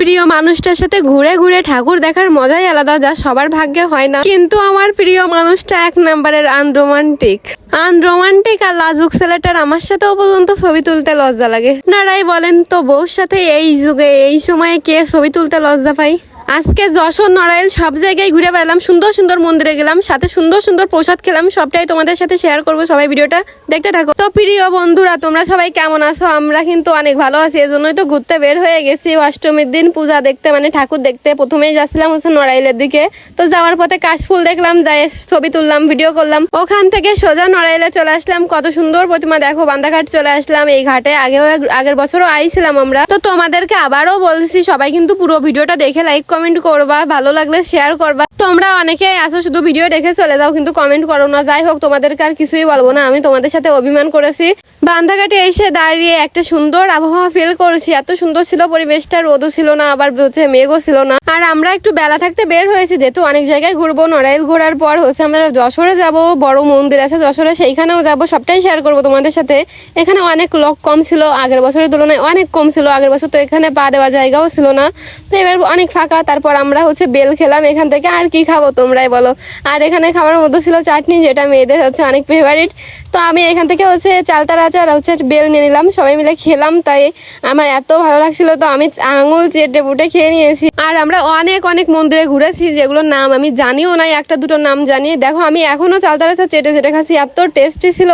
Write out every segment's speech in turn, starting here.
প্রিয় মানুষটার সাথে ঘুরে ঘুরে ঠাকুর দেখার মজাই আলাদা, যা সবার ভাগ্যে হয় না। কিন্তু আমার প্রিয় মানুষটা এক নাম্বারের আনরোমান্টিক। আনরোমান্টিক আর লাজুক ছেলেটার আমার সাথেও পর্যন্ত ছবি তুলতে লজ্জা লাগে। নারাই বলেন, তো বউর সাথে এই যুগে, এই সময়ে কে ছবি তুলতে লজ্জা পাই আজকে যশোর নড়াইল সব জায়গায় ঘুরে বেড়ালাম, সুন্দর সুন্দর মন্দিরে গেলাম, সাথে সুন্দর সুন্দর প্রসাদ খেলাম, সবটাই তোমাদের সাথে শেয়ার করব। সবাই ভিডিওটা দেখতে থাকো। তো প্রিয় বন্ধুরা, তোমরা সবাই কেমন আছো? আমরা কিন্তু অনেক ভালো আছি, এজন্যই তো ঘুরতে বের হয়ে গেছি। অষ্টমীর দিন পূজা দেখতে মানে ঠাকুর দেখতে প্রথমেই যাচ্ছিলাম হচ্ছে নড়াইলের দিকে। তো যাওয়ার পথে কাশফুল দেখলাম, যাই ছবি তুললাম ভিডিও করলাম। ওখান থেকে সোজা নড়াইলে চলে আসলাম। কত সুন্দর প্রতিমা, দেখো, বান্দাঘাট চলে আসলাম। এই ঘাটে আগেও, আগের বছরও আইছিলাম আমরা। তো তোমাদেরকে আবারও বলছি, সবাই কিন্তু পুরো ভিডিওটা দেখে লাইক কমেন্ট করবা ভালো লাগলে শেয়ার করবা। তোমরা অনেকেই আসো শুধু ভিডিও দেখে চলে যাও, কিন্তু কমেন্ট করো না। যাই হোক, তোমাদেরকে আর কিছুই বলব না। আমি তোমাদের সাথে অভিমান করেছি। বান্ধাঘাটে এসে দাঁড়িয়ে একটা সুন্দর আবহাওয়া ফিল করেছি। এত সুন্দর ছিল পরিবেশটা, রোদও ছিল না, আবার হচ্ছে মেঘও ছিল না। আর আমরা একটু বেলা থাকতে বের হয়েছি, যেহেতু অনেক জায়গায় ঘুরবো, নড়াইল ঘোরার পর হচ্ছে আমরা যশোরে যাব, বড় মন্দির আছে যশোরে, সেইখানেও যাব, সবটাই শেয়ার করব তোমাদের সাথে। এখানে অনেক লোক কম ছিল, আগের বছরের তুলনায় অনেক কম ছিল, আগের বছর তো এখানে পা দেওয়া জায়গাও ছিল না। তো এবার অনেক ফাঁকা, তারপর আমরা হচ্ছে বেল খেলাম এখান থেকে। আর কি খাব তোমরাই বলো। আর এখানে খাবার মধ্যে ছিল চাটনি, যেটা মেয়েদের হচ্ছে অনেক ফেভারিট তো আমি এখান থেকে হচ্ছে চালতার আচার হচ্ছে বেল নিয়ে নিলাম। সবাই মিলে খেলাম, তাই আমার এত ভালো লাগছিল। তো আমি আঙুল চেটে পুটে খেয়ে নিয়েছি। আর আমরা অনেক অনেক মন্দিরে ঘুরেছি, যেগুলোর নাম আমি জানিও নাই, একটা দুটো নাম জানি। দেখো, আমি এখনও চালতার আচার চেটে চেটে খাচ্ছি। এত টেস্টি ছিল।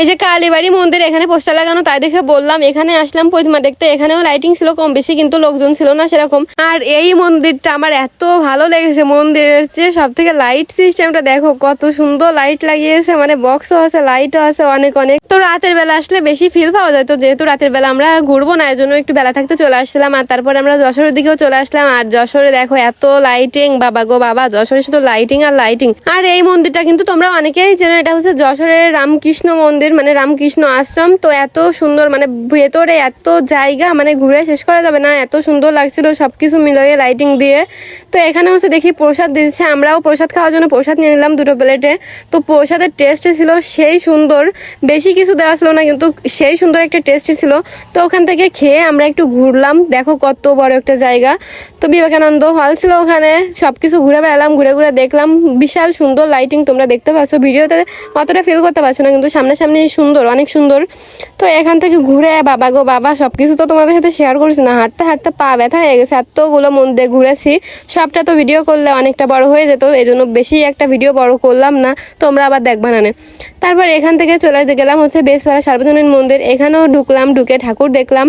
এই যে কালীবাড়ি মন্দির, এখানে পোস্টার লাগানো, তাই দেখে বললাম, এখানে আসলাম প্রতিমা দেখতে। এখানেও লাইটিং ছিল কম বেশি, কিন্তু লোকজন ছিল না সেরকম। আর এই মন্দিরটা আমার এত ভালো লেগেছে, মন্দিরের চেয়ে সব থেকে লাইট সিস্টেমটা দেখো, কত সুন্দর লাইট লাগিয়েছে মানে বক্সও আছে লাইটও আছে, অনেক অনেক। তো রাতের বেলা আসলে বেশি ফিল পাওয়া যায়, তো যেহেতু রাতের বেলা আমরা ঘুরবো না এর জন্য একটু বেলা থাকতে চলে আসছিলাম, আর তারপরে আমরা যশোরের দিকেও চলে আসলাম। আর যশোরে দেখো এত লাইটিং বাবা গো বাবা, যশোরে শুধু লাইটিং আর লাইটিং আর এই মন্দিরটা কিন্তু তোমরা অনেকেই চেনো, এটা হচ্ছে যশোরের রামকৃষ্ণ মন্দির। মানে রামকৃষ্ণ আশ্রম, তো এত সুন্দর মানে ভেতরে এত জায়গা মানে ঘুরে শেষ করা যাবে না, এত সুন্দর লাগছিল সবকিছু মিলিয়ে লাইটিং দিয়ে। তো এখানে হচ্ছে দেখি প্রসাদ দিচ্ছে, আমরাও প্রসাদ খাওয়ার জন্য প্রসাদ নিয়ে নিলাম দুটো প্লেটে। তো প্রসাদের টেস্ট ছিল সেই সুন্দর, বেশি কিছু দেওয়া ছিল না কিন্তু সেই সুন্দর একটা টেস্ট ছিল। তো ওখান থেকে খেয়ে আমরা একটু ঘুরলাম, দেখো কত বড় একটা জায়গা। তো বিবেকানন্দ হল ছিল ওখানে, সবকিছু ঘুরে বেড়ালাম, ঘুরে ঘুরে দেখলাম, বিশাল সুন্দর লাইটিং তোমরা দেখতে পাচ্ছ। ভিডিওতে অতটা ফিল করতে পারছ না কিন্তু সামনাসামনি সুন্দর, অনেক সুন্দর। তো এখান থেকে ঘুরে বাবা গো, বাবা সবকিছু তো তোমাদের সাথে শেয়ার করছি না, হাঁটতে হাঁটতে পা ব্যথা হয়ে গেছে, এতগুলো মন্দিরে ঘুরেছি। সবটা তো ভিডিও করলে অনেকটা বড় হয়ে যেত এই জন্য বেশি একটা ভিডিও বড় করলাম না, তোমরা আবার দেখবা না। তারপর এখান থেকে চলে গেলাম হচ্ছে বেসপাড়া সার্বজনীন মন্দির, এখানেও ঢুকলাম, ঢুকে ঠাকুর দেখলাম,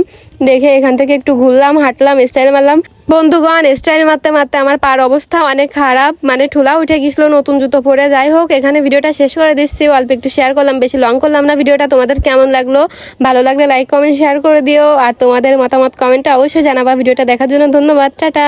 দেখে এখান থেকে একটু ঘুরলাম, হাঁটলাম স্টাইল মারলাম। বন্ধুগণ, স্টাইল মারতে মারতে আমার পার অবস্থা অনেক খারাপ। মানে ঠোলা উঠে গেছিল নতুন জুতো পরে। যাই হোক, এখানে ভিডিওটা শেষ করে দিচ্ছি। অল্প একটু শেয়ার করলাম, বেশি লং করলাম না ভিডিওটা। তোমাদের কেমন লাগল? ভালো লাগলে লাইক কমেন্ট শেয়ার করে দিও। আর তোমাদের মতামত কমেন্টটা অবশ্যই জানাবা। ভিডিওটা দেখার জন্য ধন্যবাদ। টাটা।